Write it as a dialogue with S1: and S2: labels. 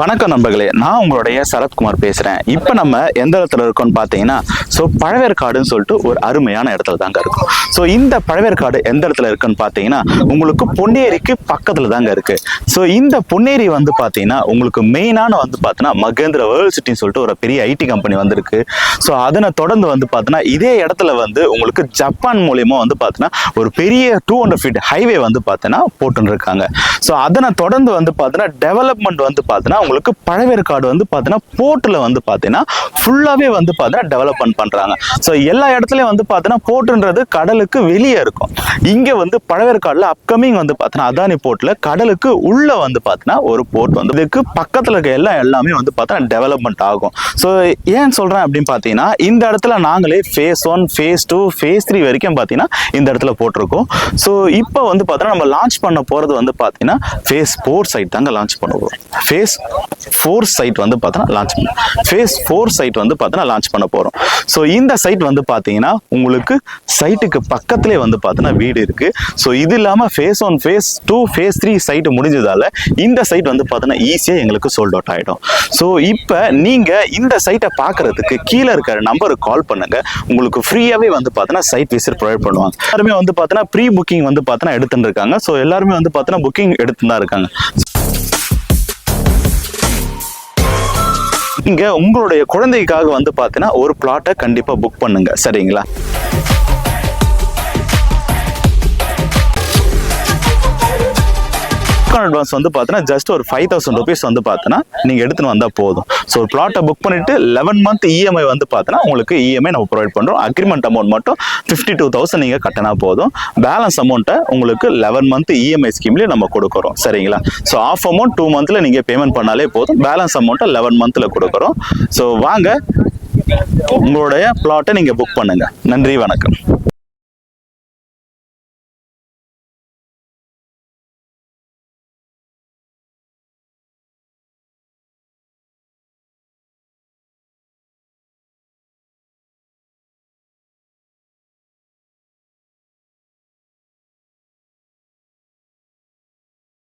S1: வணக்கம் நண்பர்களே நான் உங்களுடைய சரத்குமார் பேசுறேன். இப்போ நம்ம எந்த இடத்துல இருக்கோம்னு பார்த்தீங்கன்னா ஸோ பழவேற்காடுன்னு சொல்லிட்டு ஒரு அருமையான இடத்துல தாங்க இருக்கும். ஸோ இந்த பழவேற்காடு எந்த இடத்துல இருக்குன்னு பார்த்தீங்கன்னா உங்களுக்கு பொன்னேரிக்கு பக்கத்துல தாங்க இருக்கு. ஸோ இந்த பொன்னேரி வந்து பார்த்தீங்கன்னா உங்களுக்கு மெயினான வந்து பார்த்தீங்கன்னா மகேந்திர வேர்ல்ட் சிட்டின்னு சொல்லிட்டு ஒரு பெரிய ஐடி கம்பெனி வந்திருக்கு. ஸோ அதனை தொடர்ந்து வந்து பார்த்தீங்கன்னா இதே இடத்துல வந்து உங்களுக்கு ஜப்பான் மூலியமா வந்து பார்த்தீங்கன்னா ஒரு பெரிய டூ ஹண்ட்ரட் ஃபீட் ஹைவே வந்து பார்த்தீங்கன்னா போட்டுன்னு இருக்காங்க. ஸோ அதனை தொடர்ந்து வந்து பார்த்தீங்கன்னா டெவலப்மெண்ட் வந்து பார்த்தீங்கன்னா உங்களுக்கு பழவேற்காடு வந்து பார்த்தீங்கன்னா போர்ட்டில் வந்து பார்த்தீங்கன்னா ஃபுல்லாகவே வந்து பார்த்தீங்கன்னா டெவலப்மெண்ட் பண்ணுறாங்க ஸோ எல்லா இடத்துலையும் வந்து பார்த்தீங்கன்னா போர்ட்டுன்றது கடலுக்கு வெளியே இருக்கும். இங்கே வந்து பழவேற்காடில் அப்கமிங் வந்து பார்த்தீங்கன்னா அதானி போர்ட்டில் கடலுக்கு உள்ளே வந்து பார்த்தீங்கன்னா ஒரு போர்ட் வந்து இதுக்கு பக்கத்தில் இருக்க எல்லாம் எல்லாமே வந்து பார்த்தீங்கன்னா டெவலப்மெண்ட் ஆகும். ஸோ ஏன் சொல்கிறேன் அப்படின்னு பார்த்தீங்கன்னா இந்த இடத்துல நாங்களே phase one phase two phase three வரைக்கும் பார்த்தீங்கன்னா இந்த இடத்துல போட்டிருக்கோம். ஸோ இப்போ வந்து பார்த்தீங்கன்னா நம்ம லான்ச் பண்ண போகிறது வந்து பார்த்தீங்கன்னா ஃபேஸ் ஃபோர் சைட் தாங்க லான்ச் பண்ண போகிறோம் ஃபேஸ் ஃபோர் சைட் வந்து பார்த்தீங்கன்னா லான்ச் பண்ணோம் ஃபேஸ் ஃபோர் சைட் வந்து பார்த்தீங்கன்னா லான்ச் பண்ண போகிறோம் ஸோ இந்த சைட் வந்து பார்த்தீங்கன்னா உங்களுக்கு சைட்டுக்கு பக்கத்துலேயே வந்து பார்த்தீங்கன்னா வீடு இருக்குது ஸோ இது இல்லாமல் phase one phase two phase three site முடிஞ்சதால் இந்த சைட் வந்து பார்த்தீங்கன்னா ஈஸியாக எங்களுக்கு சோல்ட் அவுட் ஆகிடும் ஸோ இப்போ நீங்கள் இந்த சைட்டை பார்க்கறதுக்கு கீழே இருக்கிற நம்பருக்கு கால் பண்ணுங்கள் உங்களுக்கு ஃப்ரீயாகவே வந்து பார்த்தீங்கன்னா சைட் விசிட் ப்ரொவைட் பண்ணுவாங்க. எல்லாருமே வந்து பார்த்தீங்கன்னா ப்ரீ புக்கிங் வந்து பார்த்தீங்கன்னா எடுத்துட்டு இருக்காங்க. ஸோ எல்லாருமே வந்து பார்த்தீங்கன்னா புக்கிங் எடுத்துன்னு தான் இருக்காங்க. நீங்க உங்களுடைய குழந்தைக்காக வந்து பார்த்தீங்கன்னா ஒரு பிளாட்டை கண்டிப்பா புக் பண்ணுங்க. சரிங்களா? அட்வான்ஸ் வந்து பார்த்தீங்கன்னா ஜஸ்ட் ஒரு ஃபைவ் தௌசண்ட் ருபீஸ் வந்து பார்த்தீங்கன்னா நீங்கள் எடுத்துன்னு வந்தால் போதும். ஸோ ஒரு பிளாட்டை புக் பண்ணிட்டு லெவன் மந்த் இஎம்ஐ வந்து பார்த்தீங்கன்னா உங்களுக்கு இஎம்ஐ நம்ம ப்ரொவைட் பண்ணுறோம் அக்ரிமெண்ட் அமௌண்ட் மட்டும் ஃபிஃப்டி டூ தௌசண்ட் நீங்கள் கட்டினா போதும். பேலன்ஸ் அமௌண்ட்டை உங்களுக்கு லெவன் மந்த் இஎம்ஐ ஸ்கீம்லேயே நம்ம கொடுக்குறோம். சரிங்களா? ஸோ ஆஃப் அமௌண்ட் டூ மந்த்தில் நீங்கள் பேமெண்ட் பண்ணாலே போதும். பேலன்ஸ் அமௌண்ட்டை லெவன் மந்த்தில் கொடுக்குறோம். ஸோ வாங்க உங்களுடைய பிளாட்டை நீங்கள் புக் பண்ணுங்கள் நன்றி வணக்கம்.